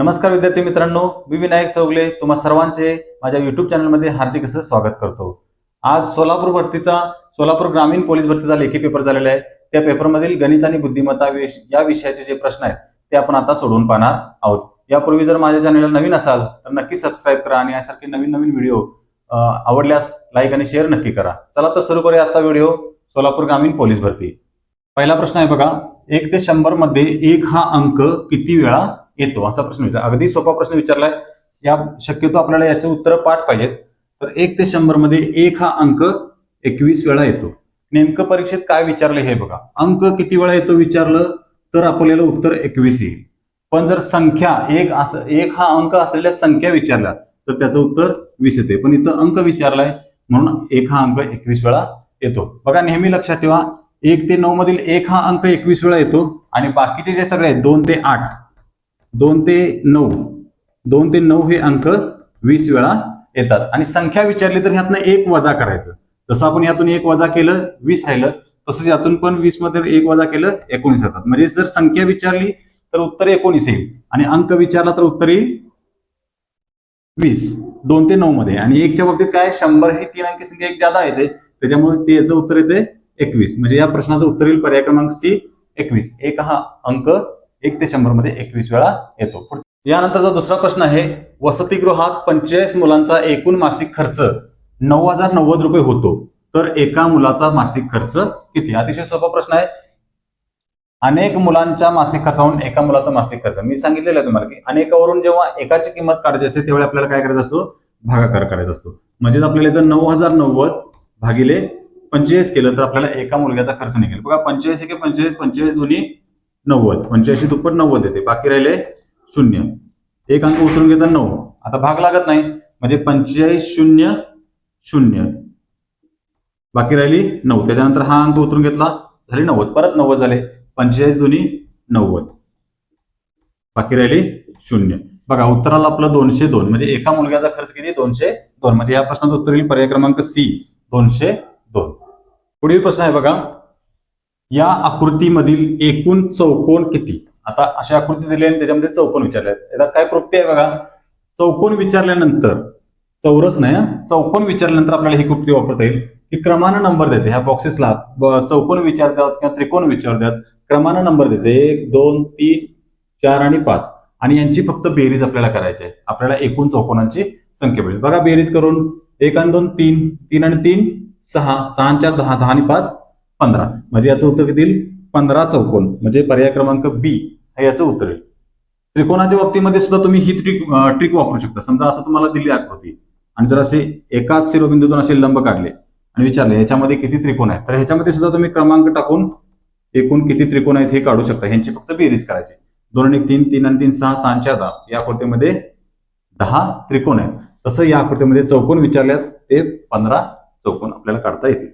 नमस्कार विद्यार्थी मित्रांनो मी विनायक चौगले. तुम्हा सर्वांचे माझ्या युट्यूब चॅनलमध्ये हार्दिक असं स्वागत करतो. आज सोलापूर भरतीचा सोलापूर ग्रामीण पोलीस भरतीचा लेखी पेपर झालेला आहे. त्या पेपरमधील गणित आणि बुद्धिमत्ता विष- या विषयाचे जे प्रश्न आहेत ते आपण आता सोडवून पाहणार आहोत. यापूर्वी जर माझ्या चॅनलला नवीन असाल तर नक्की सबस्क्राईब करा आणि यासारखे नवीन नवीन व्हिडिओ आवडल्यास लाईक आणि शेअर नक्की करा. चला तर सुरू करूया आजचा व्हिडिओ सोलापूर ग्रामीण पोलीस भरती. पहिला प्रश्न आहे बघा एक ते शंभरमध्ये एक हा अंक किती वेळा येतो असा प्रश्न विचार अगदी सोपा प्रश्न विचारलाय. या शक्यतो आपल्याला याचे उत्तर पाठ पाहिजेत. तर एक ते शंभरमध्ये एक हा अंक एकवीस वेळा येतो. नेमकं परीक्षेत काय विचारलं हे बघा. अंक किती वेळा येतो विचारलं तर आपल्याला उत्तर एकवीस येईल. पण जर संख्या एक असं एक हा अंक असलेल्या संख्या विचारल्या तर त्याचं उत्तर वीस येते पण इथं अंक विचारलाय म्हणून एक हा अंक एकवीस वेळा येतो. बघा नेहमी लक्षात ठेवा. एक ते नऊ मधील एक हा अंक एकवीस वेळा येतो. आणि बाकीचे जे सगळे आहेत दोन ते आठ. दोन ते नऊ. दोन ते नऊ हे अंक वीस वेळा येतात. आणि संख्या विचारली तर ह्यातनं एक वजा करायचं. जसं आपण यातून एक वजा केलं वीस राहिलं तसंच यातून पण वीसमध्ये एक वजा केलं एकोणीस येतात. म्हणजे जर संख्या विचारली तर उत्तर एकोणीस येईल. आणि अंक विचारला तर उत्तर येईल वीस. दोन ते नऊ मध्ये आणि एकच्या बाबतीत काय शंभर हे तीन अंकी संख्या एक जादा येते त्याच्यामुळे ते याचं उत्तर येते एकवीस. म्हणजे या प्रश्नाचं उत्तर येईल पर्याय क्रमांक सी एकवीस. एक हा अंक एक ते शंभरमध्ये एकवीस वेळा येतो. यानंतरचा दुसरा प्रश्न आहे वसतिगृहात पंचेचाळीस मुलांचा एकूण मासिक खर्च नऊ हजार नव्वद रुपये होतो. तर एका मुलाचा मासिक खर्च किती? अतिशय सोपा प्रश्न आहे. अनेक मुलांच्या मासिक खर्चावरून एका मुलाचा मासिक खर्च. मी सांगितलेलं आहे तुम्हाला की अनेकावरून जेव्हा एकाची किंमत काढायची असते त्यावेळी आपल्याला काय करायचं असतो? भागाकार करायचा असतो. म्हणजेच आपल्याला जर नऊ हजार नव्वद भागिले पंचेचाळीस केलं तर आपल्याला एका मुलग्याचा खर्च निघेल. बघा पंचेचाळीस एके पंचेचाळीस पंचेचाळीस दोन्ही नव्वद. पंच्याऐंशी दुप्पट नव्वद येते. बाकी राहिले शून्य. एक अंक उतरून घेतात नऊ. आता भाग लागत नाही. म्हणजे पंचेचाळीस शून्य शून्य. बाकी राहिली नऊ. त्याच्यानंतर हा अंक उतरून घेतला. झाली नव्वद. परत नव्वद झाले. पंचेचाळीस दोन्ही नव्वद. बाकी राहिली शून्य. बघा उत्तराला आपलं दोनशे दोन. म्हणजे एका मुलग्याचा खर्च किती? दोनशे दोन. म्हणजे या प्रश्नाचं उत्तर येईल पर्याय क्रमांक सी. दोनशे दोन. पुढील प्रश्न आहे बघा. या आकृतीमधील एकूण चौकोन किती? आता अशी आकृती दिली आणि त्याच्यामध्ये चौकोन विचारले आहेत. आता काय कृती आहे बघा. चौकोन विचारल्यानंतर चौरस नाही चौकोन विचारल्यानंतर आपल्याला ही कृती वापरता येईल की क्रमानं नंबर द्यायचे. ह्या बॉक्सेसला चौकोन विचार द्यात किंवा त्रिकोण विचार द्यात क्रमानं नंबर द्यायचे. एक दोन तीन चार आणि पाच. आणि यांची फक्त बेरीज आपल्याला करायची आहे. आपल्याला एकूण चौकोनांची संख्या मिळेल. बघा बेरीज करून एक आणि दोन तीन. तीन आणि तीन सहा. सहा चार दहा दहा आणि पाच. पंधरा. म्हणजे याचं उत्तर किती येईल? पंधरा चौकोन. म्हणजे पर्याय क्रमांक बी हे याचं उत्तर येईल. त्रिकोणाच्या बाबतीमध्ये सुद्धा तुम्ही ही ट्रिक ट्रिक वापरू शकता. समजा असं तुम्हाला दिली आकृती. आणि जर असे एकाच शिरोबिंदूतून असे लंब काढले आणि विचारले ह्याच्यामध्ये किती त्रिकोण आहेत? तर ह्याच्यामध्ये सुद्धा तुम्ही क्रमांक टाकून एकूण किती त्रिकोण आहेत हे काढू शकता. ह्यांची फक्त बेरीज करायची. दोन आणि तीन तीन आणि तीन सहा सहा चार दहा. या आकृतीमध्ये दहा त्रिकोण आहेत. तसं या आकृतीमध्ये चौकोन विचारल्यात ते पंधरा चौकोन आपल्याला काढता येतील.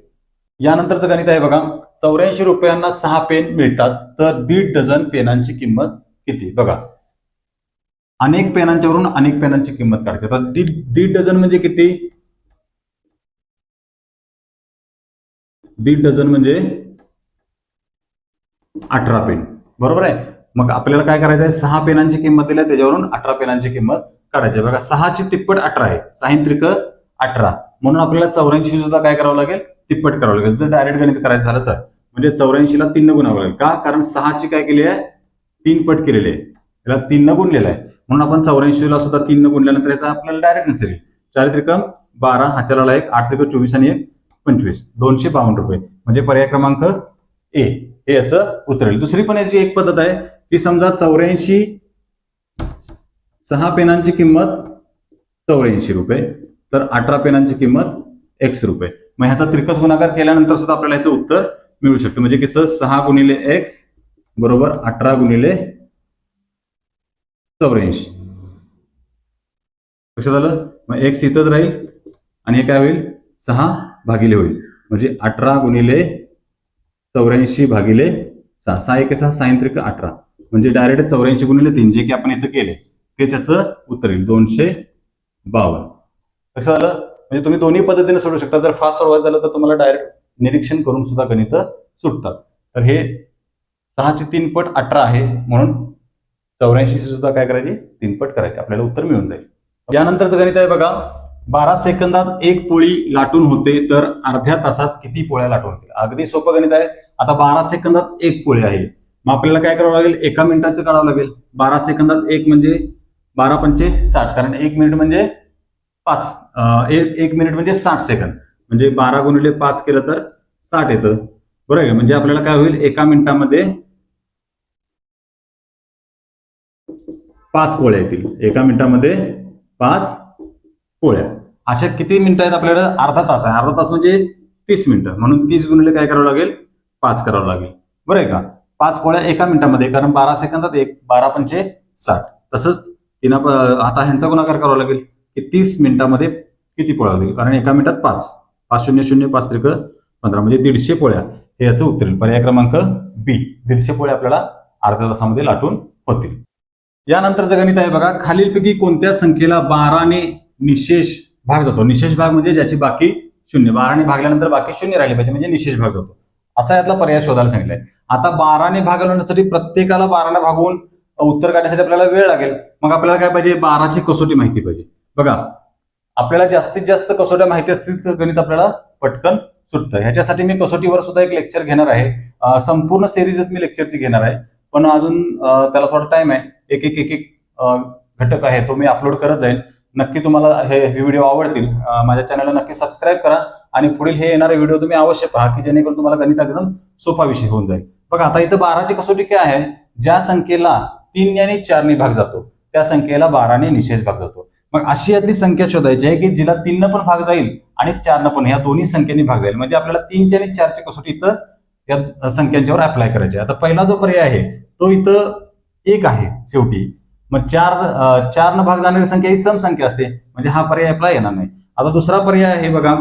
यानंतरचं गणित आहे बघा. चौऱ्याऐंशी रुपयांना सहा पेन मिळतात. तर दीड डझन पेनांची किंमत किती? बघा. अनेक पेनांच्यावरून अनेक पेनांची किंमत काढायची. तर दीड दीड डझन म्हणजे किती? दीड डझन म्हणजे अठरा पेन. बरोबर आहे? मग आपल्याला काय करायचं आहे सहा पेनांची किंमत दिली त्याच्यावरून अठरा पेनांची किंमत काढायची आहे. बघा सहाची तिप्पट अठरा आहे. सहा त्रिक अठरा. म्हणून आपल्याला चौऱ्याऐंशी सुद्धा काय करावं लागेल? तिप्पट करावं लागेल. जर डायरेक्ट गणित करायचं झालं तर. म्हणजे चौऱ्याऐंशीला तीन गुणावं लागेल. का? कारण सहाची काय केली आहे? तीन पट केलेली आहे. त्याला तीन न गुणलेलं आहे. म्हणून आपण चौऱ्याऐंशीला सुद्धा तीन न गुणल्यानंतर याचा आपल्याला डायरेक्ट आन्सर येईल. चार त्रिकम बारा हाच्याला एक आठ त्रिक चोवीस आणि एक पंचवीस. दोनशे बावन्न रुपये. म्हणजे पर्याय क्रमांक ए. हे याचं उत्तर येईल. दुसरी पण याची एक पद्धत आहे की समजा चौऱ्याऐंशी सहा पेनांची किंमत चौऱ्याऐंशी रुपये. तर अठरा पेनांची किंमत एक्स रुपये. मग ह्याचा त्रिकस गुणाकार केल्यानंतर सुद्धा आपल्याला ह्याचं उत्तर मिळू शकतं. म्हणजे कसं सहा गुणिले एक्स बरोबर अठरा गुणिले चौऱ्याऐंशी. लक्षात आलं? मग एक्स इथंच राहील आणि हे काय होईल? सहा भागिले होईल. म्हणजे अठरा गुणिले चौऱ्याऐंशी भागिले सहा. सहा एक सहा सायंत्रिक त्रिक अठरा. म्हणजे डायरेक्ट चौऱ्याऐंशी गुणिले तीन जे की आपण इथं केले ते याचं उत्तर येईल. दोनशे बावन्न. लक्षात आलं? म्हणजे तुम्ही दोन्ही पद्धतीने सोडू शकता. जर फास्ट सोडवायचं झालं तर तुम्हाला डायरेक्ट निरीक्षण करून सुद्धा गणित सुटतात. तर हे सहाचे तीन पट अठरा आहे म्हणून चौऱ्याऐंशी सुद्धा काय करायची? तीनपट करायची. आपल्याला उत्तर मिळून जाईल. यानंतरचं गणित आहे बघा. बारा सेकंदात एक पोळी लाटून होते तर अर्ध्या तासात किती पोळ्या लाटून होतील? अगदी सोपं गणित आहे. आता बारा सेकंदात एक पोळी आहे. मग आपल्याला काय करावं लागेल? एका मिनिटाचं काढावं लागेल. बारा सेकंदात एक म्हणजे बारा पंचे साठ. कारण एक मिनिट म्हणजे पाच. एक मिनिट म्हणजे साठ सेकंद. म्हणजे बारा गुणिले पाच केलं तर साठ येतं. बरोबर आहे का? म्हणजे आपल्याला काय होईल? एका मिनिटामध्ये पाच पोळ्या येतील. एका मिनिटामध्ये पाच पोळ्या. अशा किती मिनिटं आहेत आपल्याकडे? अर्धा तास आहे. अर्धा तास म्हणजे तीस मिनिटं. म्हणून तीस गुणिले काय करावं लागेल? पाच करावं लागेल. बरं आहे का? पाच पोळ्या एका मिनिटामध्ये कारण बारा सेकंदात एक बारा पंचे साठ. तसंच तिनं आता ह्यांचा गुणाकार करावा लागेल. की तीस मिनिटामध्ये किती पोळ्या होतील? कारण एका मिनिटात पाच. पाच शून्य शून्य पाच त्रिक पंधरा म्हणजे दीडशे पोळ्या. हे याचं उत्तर येईल पर्याय क्रमांक बी. दीडशे पोळ्या आपल्याला अर्ध्या तासामध्ये लाटून होतील. यानंतरचं गणित आहे बघा खालीलपैकी कोणत्या संख्येला बाराने निशेष भाग जातो? निशेष भाग म्हणजे ज्याची बाकी शून्य. बाराने भागल्यानंतर बाकी शून्य राहिले पाहिजे म्हणजे निशेष भाग जातो. असा यातला पर्याय शोधायला सांगितलाय. आता बाराने भागवण्यासाठी प्रत्येकाला बाराने भागवून उत्तर काढण्यासाठी आपल्याला वेळ लागेल. मग आपल्याला काय पाहिजे? बाराची कसोटी माहिती पाहिजे. बघा आपल्याला जास्तीत जास्त कसोट्या माहिती असतील तर गणित आपल्याला पटकन सुटतं. ह्याच्यासाठी मी कसोटीवर सुद्धा एक लेक्चर घेणार आहे. संपूर्ण सिरीजच मी लेक्चरची घेणार आहे. पण अजून त्याला थोडा टाइम आहे. एक एक एक एक घटक आहे तो मी अपलोड करत जाईल नक्की तुम्हाला हे हे व्हिडिओ आवडतील. माझ्या चॅनलला नक्की सबस्क्राईब करा आणि पुढील हे येणारे व्हिडिओ तुम्ही अवश्य पहा की जेणेकरून तुम्हाला गणित एकदम सोपा विषय होऊन जाईल. बघा आता इथं बाराची कसोटी काय आहे? ज्या संख्येला तीन आणि चारने भाग जातो त्या संख्येला बाराने निशेष भाग जातो. मग अशी यातली संख्या शोधायची आहे की जिला तीननं पण भाग जाईल आणि चारनं पण. या दोन्ही संख्येने भाग जाईल. म्हणजे आपल्याला तीनची आणि चारची कसोटी इथं या संख्यांच्यावर अप्लाय करायची आहे. आता पहिला जो पर्याय आहे तो इथं एक आहे शेवटी. मग चार चार चारनं भाग जाणारी संख्या ही समसंख्या असते. म्हणजे हा पर्याय अप्लाय येणार नाही. आता दुसरा पर्याय आहे बघा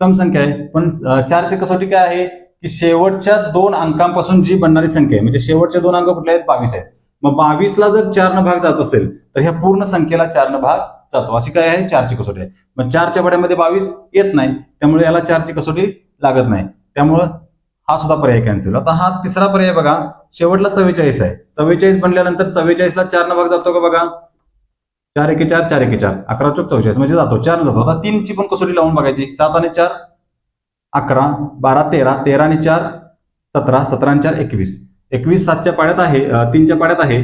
समसंख्या आहे. पण चारची कसोटी काय आहे? की शेवटच्या दोन अंकांपासून जी बनणारी संख्या आहे म्हणजे शेवटचे दोन अंक कुठले आहेत? बावीस आहेत. मग बावीसला जर चारनं भाग जात असेल तर ह्या पूर्ण संख्येला चारनं भाग जातो. अशी काय आहे? चारची कसोटी आहे. मग चारच्या पड्यामध्ये बावीस येत नाही त्यामुळे याला चारची कसोटी लागत नाही. त्यामुळं हा सुद्धा पर्याय कॅन्सल आता हा तिसरा पर्याय बघा. शेवटला चव्वेचाळीस आहे. चव्वेचाळीस बनल्यानंतर चव्वेचाळीसला चार न भाग जातो का बघा? चार एके चार चार एके चार. अकरा चौक चव्वेचाळीस म्हणजे जातो. चार जातो. आता तीनची पण कसोटी लावून बघायची. सात आणि चार अकरा बारा तेरा. तेरा आणि चार सतरा. सतरा आणि चार एकवीस. एकवीस सातच्या पाड्यात आहे तीनच्या पाड्यात आहे.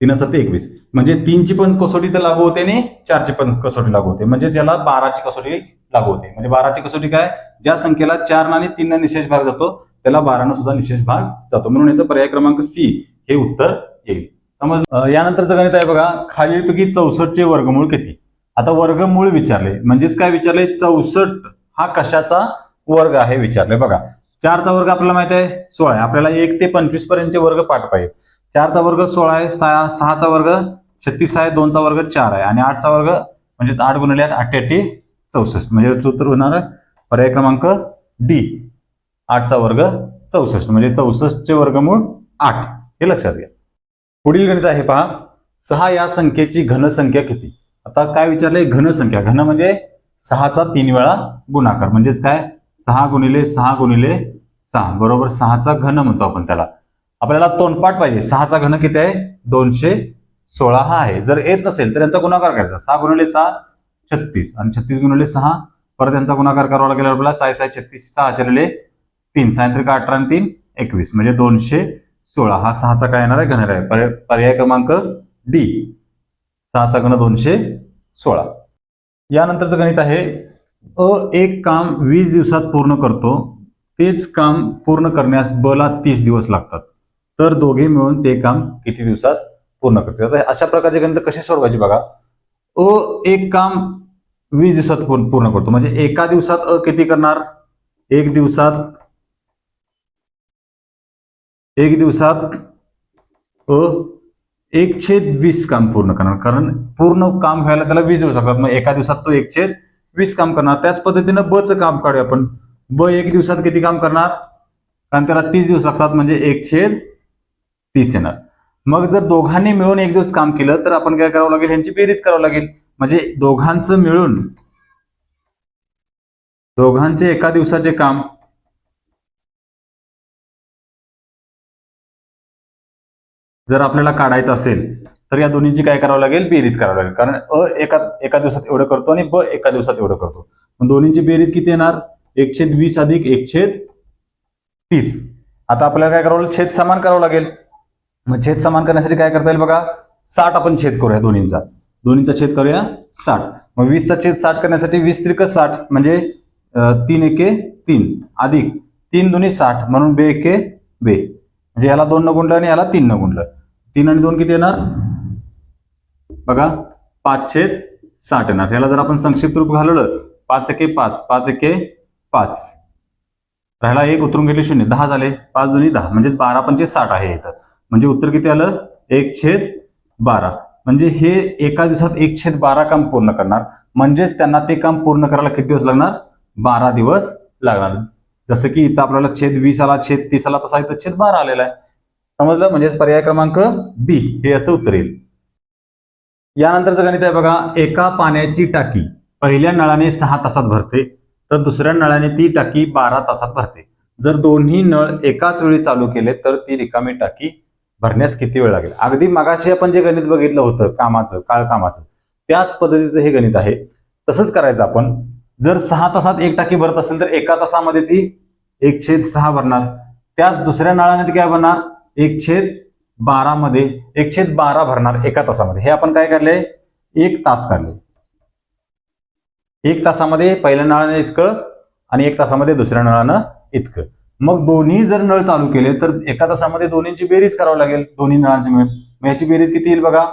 तीन सत्ते एकवीस म्हणजे तीनची पण कसोटी तर लागू होते आणि चारची पण कसोटी लागू होते. म्हणजेच याला बाराची कसोटी लागू होते. म्हणजे बाराची कसोटी काय? ज्या संख्येला चार आणि तीन निशेष भाग जातो त्याला बारानं सुद्धा निशेष भाग जातो. म्हणून याचा पर्याय क्रमांक सी हे उत्तर येईल. समज अं, यानंतरचं गणित आहे बघा खालीलपैकी चौसष्टचे वर्गमूळ किती? आता वर्गमूळ विचारले. म्हणजेच काय विचारले? चौसष्ट हा कशाचा वर्ग आहे विचारले बघा. चारचा वर्ग आपल्याला माहीत आहे? सोळा आपल्याला एक ते पंचवीस पर्यंतचे वर्ग पाठ पाहिजे चारचा वर्ग सोळा आहे सहा सहाचा वर्ग छत्तीस आहे दोनचा वर्ग चार आहे. आणि आठचा वर्ग म्हणजेच आठ गुणिले आठ अठ्ठ्याऐंशी चौसष्ट. म्हणजे सूत्र होणार पर्याय क्रमांक डी. आठचा वर्ग चौसष्ट. म्हणजे चौसष्टचे वर्गमूळ आठ. हे लक्षात घ्या. पुढील गणित आहे पहा. सहा या संख्येची घनसंख्या किती? आता काय विचारलंय घनसंख्या. घन म्हणजे सहाचा तीन वेळा गुणाकार. म्हणजेच काय? सहा गुणिले सहा गुणिले सहा. बरोबर सहाचा घन म्हणतो आपण त्याला. आपल्याला तोंडपाठ पाहिजे. सहाचा घन किती आहे? दोनशे सोळा हा आहे. जर येत नसेल तर यांचा गुणाकार करायचा. सहा गुणिले सहा छत्तीस. आणि छत्तीस गुणिले सहा परत यांचा गुणाकार करावा लागेल आपल्याला. साय साय छत्तीस सहा चरले तीन. सायंत्रिक अठरा आणि तीन एकवीस. म्हणजे दोनशे सोळा. हा सहाचा काय येणार आहे? घन आहे. पर्याय क्रमांक डी. सहाचा घन दोनशे सोळा. यानंतरचं गणित आहे. अ एक काम वीस दिवसात पूर्ण करतो. तेच काम पूर्ण करण्यास बला तीस दिवस लागतात. तर दोघे मिळून ते काम किती दिवसात पूर्ण करतील? आता अशा प्रकारचे गणित कसे सोडवायचे बघा? अ एक काम वीस दिवसात पूर्ण पूर्ण करतो. म्हणजे एका दिवसात अ किती करणार? एक दिवसात एक दिवसात अ एकशे वीस काम पूर्ण करणार. कारण पूर्ण काम व्हायला त्याला वीस दिवस लागतात. मग एका दिवसात तो एकशे वीस काम करणार. त्याच पद्धतीनं ब काम काढूया आपण. ब एक दिवसात किती काम करणार? कारण त्याला तीस दिवस लागतात. म्हणजे एकशे तीस येणार. मग जर दोघांनी मिळून एक दिवस काम केलं तर आपण काय करावं लागेल? यांची बेरीज करावं लागेल. म्हणजे दोघांचं मिळून दोघांचे एका दिवसाचे काम जर आपल्याला काढायचं असेल तर या दोन्हीची काय करावं लागेल? बेरीज करावं लागेल. कारण अ एका एका दिवसात एवढं करतो आणि ब एका दिवसात एवढं करतो. मग दोन्हीची बेरीज किती येणार? एकशे वीस अधिक एकशे तीस. आता आपल्याला काय करावं लागेल? छेद समान करावं लागेल. मग छेद समान करण्यासाठी काय करता येईल बघा? साठ आपण छेद करूया दोन्हींचा. दोन्हीचा छेद करूया साठ. मग वीसचा छेद साठ करण्यासाठी वीस त्रिक साठ म्हणजे तीन एके तीन. अधिक तीन दोन्ही साठ म्हणून बे एके बे. म्हणजे याला दोन न गुंडलं आणि याला तीन न गुंडलं. तीन आणि दोन किती येणार? बघा पाच छेद साठ येणार. याला जर आपण संक्षिप्त रूप घालवलं पाच एके पाच पाच एके पाच. राहिला एक उतरून गेले शून्य. दहा झाले. पाच दोन्ही दहा. म्हणजेच बारा पंचे साठ आहे इथं. म्हणजे उत्तर किती आलं? एक छेद बारा. म्हणजे हे एका दिवसात एक छेद बारा काम पूर्ण करणार. म्हणजेच त्यांना ते काम पूर्ण करायला किती दिवस लागणार? बारा दिवस लागणार. जसं की इथं आपल्याला छेद वीस आला छेद तीस आला तसा इथं छेद बारा आलेला आहे. समजलं? म्हणजेच पर्याय क्रमांक बी. हे याचं उत्तर येईल. यानंतरचं गणित आहे बघा. एका पाण्याची टाकी पहिल्या नळाने सहा तासात भरते तर दुसऱ्या नळाने ती टाकी बारा तासात भरते. जर दोन्ही नळ एकाच वेळी चालू केले तर ती रिकामी टाकी भरण्यास किती वेळ लागेल? अगदी मागाशी आपण जे गणित बघितलं होतं कामाचं काळ कामाचं त्याच पद्धतीचं हे गणित आहे. तसंच करायचं आपण. जर सहा तासात एक टाकी भरत असेल तर एका तासामध्ये ती एक छेद सहा भरणार. त्याच दुसऱ्या नळाने काय भरणार? एक छेद बारामध्ये एक छेद बारा भरणार एका तासामध्ये. हे आपण काय काढले? एक तास काढले. एक तासामध्ये पहिल्या नळाने इतकं आणि एक तासामध्ये दुसऱ्या नळानं इतकं. मग दोन्ही जर नळ चालू केले तर एका तासामध्ये दोन्हींची बेरीज करावी लागेल दोन्ही नळांची मिळून. मग याची बेरीज किती येईल बघा?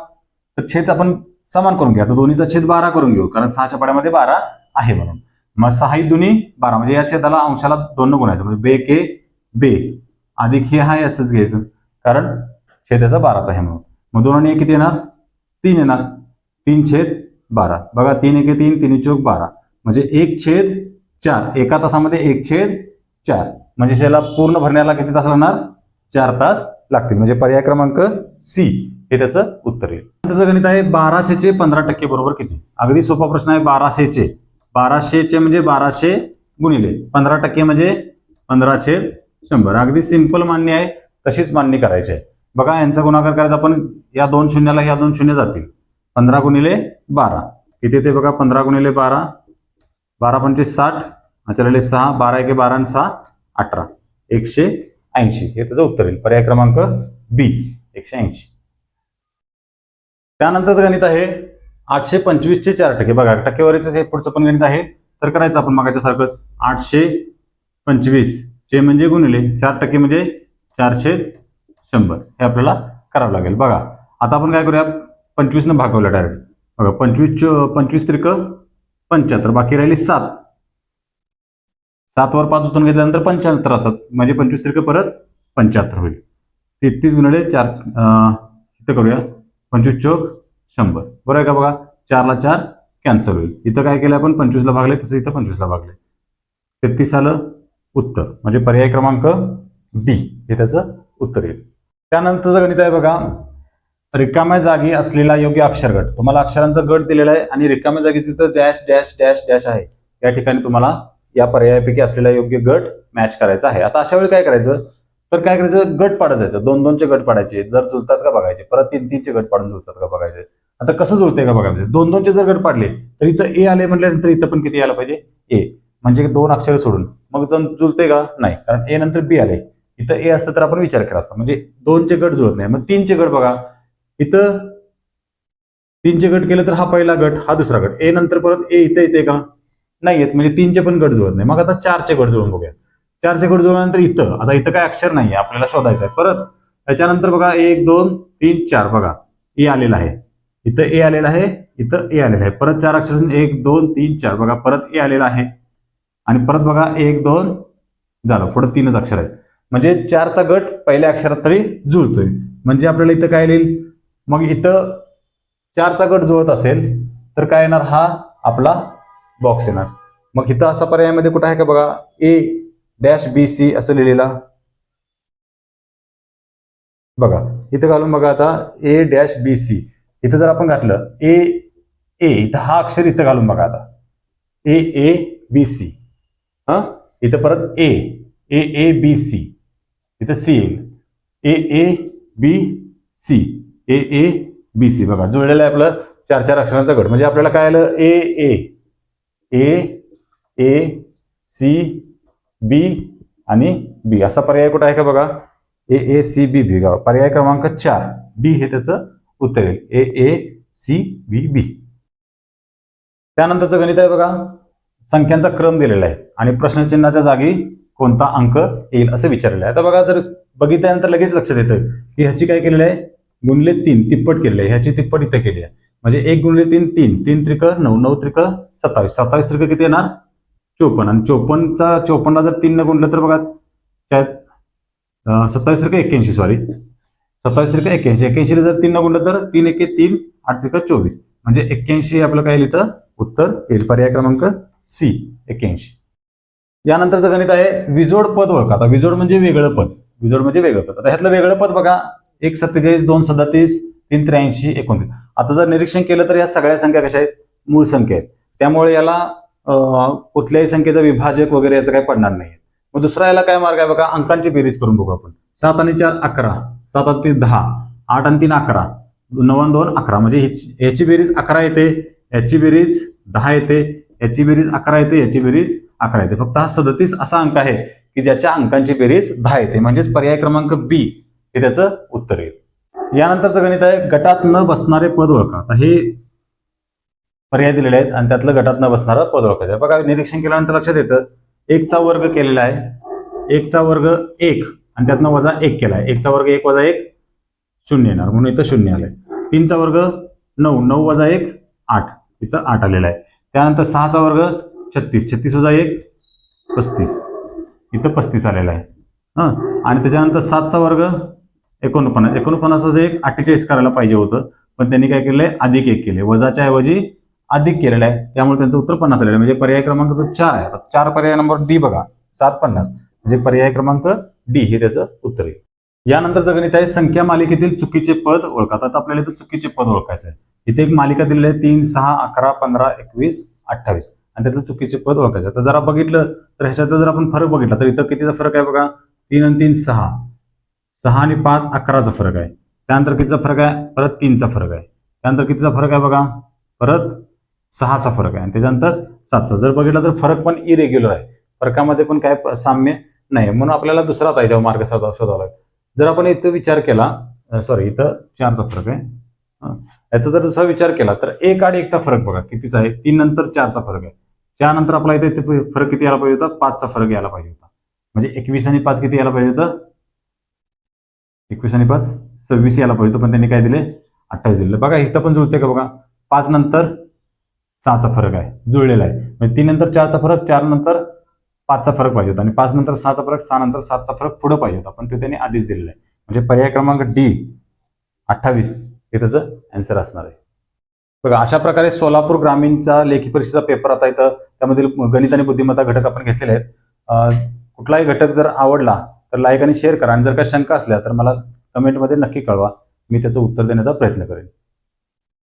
तर छेद आपण समान करून घ्या. तर दोन्हीचा छेद बारा करून घेऊ कारण सहाच्या पाड्यामध्ये बारा आहे म्हणून. मग सहा ही दोन्ही बारा म्हणजे या छेदाला अंशाला दोन गुणायचं म्हणजे बे के बे. अधिक हे आहे असंच घ्यायचं कारण छेदाचा बाराच आहे म्हणून. मग दोन आणि एक किती येणार? तीन येणार. तीन छेद बारा. बघा तीन एके तीन तीन चौक बारा. म्हणजे एक छेद चार. एका तासामध्ये एक छेद चार. म्हणजे त्याला पूर्ण भरण्याला किती तास लागणार? चार तास लागतील. म्हणजे पर्याय क्रमांक सी हे त्याचं उत्तर येईल. त्याचं गणित आहे बाराशेचे पंधरा टक्के बरोबर किती? अगदी सोपा प्रश्न आहे बाराशेचे बाराशेचे म्हणजे बाराशे गुणिले. पंधरा टक्के म्हणजे पंधराशे शंभर. अगदी सिंपल मान्य आहे. तशीच मान्य करायची आहे. बघा यांचा गुणाकार करायचा आपण या दोन शून्याला ह्या दोन शून्य जातील. पंधरा गुणिले बारा. किती ते बघा? पंधरा गुणिले बारा. बारा पंचवीस साठ. आचरले सहा. बारा एके बारा आणि सहा. अठरा. एकशे ऐंशी. हे त्याचं उत्तर येईल. पर्याय क्रमांक बी. एकशे ऐंशी. त्यानंतरचं गणित आहे आठशे पंचवीसचे चार टक्के. बघा टक्केवारीचं हे पुढचं पण गणित आहे. तर करायचं आपण मागाच्या सारखंच. आठशे पंचवीस चे म्हणजे गुणिले चार टक्के म्हणजे चारशे शंभर. हे आपल्याला करावं लागेल. बघा आता आपण काय करूया पंचवीसनं भागवलं डायरेक्ट बघा पंचवीस पंचवीस त्रिक पंच्याहत्तर. बाकी राहिली सात. सातवर पाच उतरून घेतल्यानंतर पंच्याहत्तर राहतात. म्हणजे पंचवीस त्रिक परत पंच्याहत्तर होईल. तेहतीस गुणिले चार इथं करूया. पंचवीस चौक शंभर. बरं आहे का बघा? चारला चार कॅन्सल होईल. इथं काय केलं आपण? पंचवीसला भागले तसं इथं पंचवीसला भागले. तेहतीस आलं उत्तर. म्हणजे पर्याय क्रमांक डी हे त्याचं उत्तर येईल. त्यानंतरचं गणित आहे बघा. रिकाम्या जागी असलेला योग्य अक्षरगट तुम्हाला अक्षरांचा गट दिलेला आहे आणि रिकाम्या जागी तिथं डॅश डॅश डॅश डॅश आहे. या ठिकाणी तुम्हाला या पर्यायापैकी असलेला योग्य गट मॅच करायचा आहे. आता अशा वेळी काय करायचं? तर काय करायचं? गट पाडत जायचं. दोन दोनचे गट पाडायचे. जर जुळतात का बघायचे? परत तीन तीनचे गट पाडून जुळतात का बघायचे? आता कसं जुळते का बघायचं? दोन दोनचे जर गट पाडले तर इथं ए आले म्हटल्यानंतर इथं पण किती यायला पाहिजे? ए म्हणजे दोन अक्षर सोडून. मग जण जुळते का? नाही. कारण ए नंतर बी आले इथं ए असतं तर आपण विचार केला असता. म्हणजे दोनचे गट जुळत नाही. मग तीनचे गट बघा. इथं तीनचे गट केलं तर हा पहिला गट हा दुसरा गट. ए नंतर परत ए इथं येते का? नाही येत म्हणजे तीनचे पण गट जुळत नाही. मग आता चारचे गट जुळून बघूया. चारचे गट जुळल्यानंतर इथं आता इथं काय अक्षर नाही आपल्याला शोधायचं आहे. परत त्याच्यानंतर बघा एक दोन तीन चार बघा. ए आलेला आहे. इथं ए आलेला आहे इथं ए आलेला आहे. परत चार अक्षर एक दोन तीन चार बघा. परत ए आलेला आहे. आणि परत बघा एक दोन झालं. पुढे तीनच अक्षर आहेत. म्हणजे चारचा गट पहिल्या अक्षरात तरी जुळतोय. म्हणजे आपल्याला इथं काय येईल? मग इथं चारचा गट जुळत असेल तर काय येणार? हा आपला बॉक्स येणार. मग इथं असा पर्यायामध्ये कुठं आहे का बघा? ए डॅश बी सी असं लिहिलेला. बघा इथं घालून बघा आता ए डॅश बी सी इथं जर आपण घातलं ए ए इथं हा अक्षर इथं घालून बघा आता. ए ए बी सी हा? इथं परत ए ए ए बी सी इथं सी येईल. ए A B C A A B C बघा जुळलेलं आहे आपलं चार चार अक्षरांचा गट. म्हणजे आपल्याला काय आलं? ए ए ए ए सी बी आणि बी असा पर्याय कुठं आहे का बघा? ए ए सी बी बी बघा पर्याय क्रमांक चार. बी हे त्याचं उत्तर येईल. ए ए सी बी बी त्यानंतरचं गणित आहे बघा. संख्यांचा क्रम दिलेला आहे. आणि प्रश्नचिन्हाच्या जागी कोणता अंक येईल असं विचारलेलं आहे. आता बघा जर बघितल्यानंतर लगेच लक्षात येतं. की ह्याची काय केलेलं आहे? गुणले तीन तिप्पट केलेलं आहे. ह्याची तिप्पट इथं केली आहे. म्हणजे एक गुणले तीन तीन. तीन त्रिक नऊ नऊ त्रिक सत्तावीस. सत्तावीस त्रिक किती येणार? चोपन्न. आणि चोपन्नचा चोपन्नला जर तीन न गुणलं तर बघा त्यात सत्तावीस त्रिक एक्क्याऐंशी सॉरी सत्तावीस त्रिक एक्क्याऐंशी. एक्क्याऐंशीला जर तीन न गुणलं तर तीन एके तीन आठ त्रिक चोवीस. म्हणजे एक्क्याऐंशी आपलं काय लिहितं? उत्तर येईल. पर्याय क्रमांक सी एक्क्याऐंशी. यानंतरचं गणित आहे विजोड पद ओळखा. आता विजोड म्हणजे वेगळं पद. विजोड म्हणजे वेगळं पद. आता ह्यातलं वेगळं पद बघा. एक सत्तेचाळीस दोन सदतीस तीन त्र्याऐंशी एकोणतीस. आता जर निरीक्षण केलं तर या सगळ्या संख्या कशा आहेत? मूळ संख्या आहेत. त्यामुळे याला कुठल्याही संख्येचा विभाजक वगैरे याचं काही पडणार नाही मग दुसरा याला काय मार्ग आहे बघा अंकांची बेरीज करून बघू आपण. सात आणि चार अकरा. सात आणि तीन दहा. आठ आणि तीन अकरा. नऊ आणि दोन अकरा. म्हणजे ह्याची- याची बेरीज अकरा येते याची बेरीज दहा येते याची बेरीज अकरा येते याची बेरीज अकरा येते. फक्त हा सदतीस असा अंक आहे की ज्याच्या अंकांची बेरीज दहा येते. म्हणजेच पर्याय क्रमांक बी हे त्याचं उत्तर येईल. यानंतरचं गणित आहे गटात न बसणारे पद ओळखा. आता हे पर्याय दिलेले आहेत आणि त्यातलं गटात न बसणारं पद बघा निरीक्षण केल्यानंतर लक्षात येतं एकचा वर्ग केलेला आहे. एकचा वर्ग एक आणि त्यातनं वजा एक केला आहे. एकचा वर्ग एक वजा एक शून्य येणार म्हणून इथं शून्य आलंय. तीनचा वर्ग नऊ नऊ वजा एक आठ. इथं आठ आलेला आहे. त्यानंतर सहाचा वर्ग छत्तीस छत्तीस वजा एक पस्तीस. इथं पस्तीस आलेला आहे. हां? आणि त्याच्यानंतर सातचा वर्ग एकोणपन्नास. एकोणपन्नास वजा एक अठ्ठेचाळीस करायला पाहिजे होतं. पण त्यांनी काय केलंय? अधिक एक केले वजाच्या ऐवजी अधिक केलेलं आहे. त्यामुळे त्यांचं उत्तर पन्नास आलेलं आहे. म्हणजे पर्याय क्रमांक जो चार आहे आता चार पर्याय नंबर डी बघा. सात पन्नास. म्हणजे पर्याय क्रमांक डी हे त्याचं उत्तर आहे. यानंतरचं गणित आहे संख्या मालिकेतील चुकीचे पद ओळखतात आता आपल्याला इथं चुकीचे पद ओळखायचं आहे. इथे एक मालिका दिलेली आहे तीन सहा अकरा पंधरा एकवीस अठ्ठावीस. आणि त्यातलं चुकीचे पद ओळखायचं आहे. तर जरा बघितलं तर ह्याच्यात जर आपण फरक बघितला तर इथं कितीचा फरक आहे बघा? तीन आणि तीन सहा. सहा आणि पाच अकराचा फरक आहे. त्यानंतर कितीचा फरक आहे? परत तीनचा फरक आहे. त्यानंतर कितीचा फरक आहे बघा? परत सहाचा फरक आहे. आणि त्याच्यानंतर सातचा. जर बघितला तर फरक पण इरेग्युलर आहे. फरकामध्ये पण काय साम्य नाही. म्हणून आपल्याला दुसरा आता मार्ग शोधा शोधावा लागेल. जर आपण इथं विचार केला सॉरी इथं चारचा फरक आहे. याचा जर दुसरा विचार केला तर एक आणि एकचा फरक बघा कितीचा आहे. तीन नंतर चारचा फरक आहे. चार नंतर आपला इथे इथे फरक किती यायला पाहिजे होता? पाचचा फरक यायला पाहिजे होता. म्हणजे एकवीस आणि पाच किती यायला पाहिजे होतं? एकवीस आणि पाच सव्वीस यायला पाहिजे होतं पण त्यांनी काय दिले? अठ्ठावीस दिले. बघा इथं पण जुळते का बघा? पाच नंतर सहाचा फरक आहे जुळलेला आहे. म्हणजे तीन नंतर चारचा फरक चार नंतर पाचचा फरक पाहिजे होता. आणि पाच नंतर सहाचा फरक सहा नंतर सातचा फरक पुढे पाहिजे होता. पण तो त्यांनी आधीच दिलेला आहे. म्हणजे पर्याय क्रमांक डी अठ्ठावीस हे त्याचं अँसर असणार आहे. बघा अशा प्रकारे सोलापूर ग्रामीणचा लेखी परीक्षेचा पेपर आता इथं त्यामधील गणित आणि बुद्धिमत्ता घटक आपण घेतलेले आहेत. कुठलाही घटक जर आवडला तर लाईक आणि शेअर करा. आणि जर काही शंका असल्या तर मला कमेंटमध्ये नक्की कळवा. मी त्याचं उत्तर देण्याचा प्रयत्न करेन.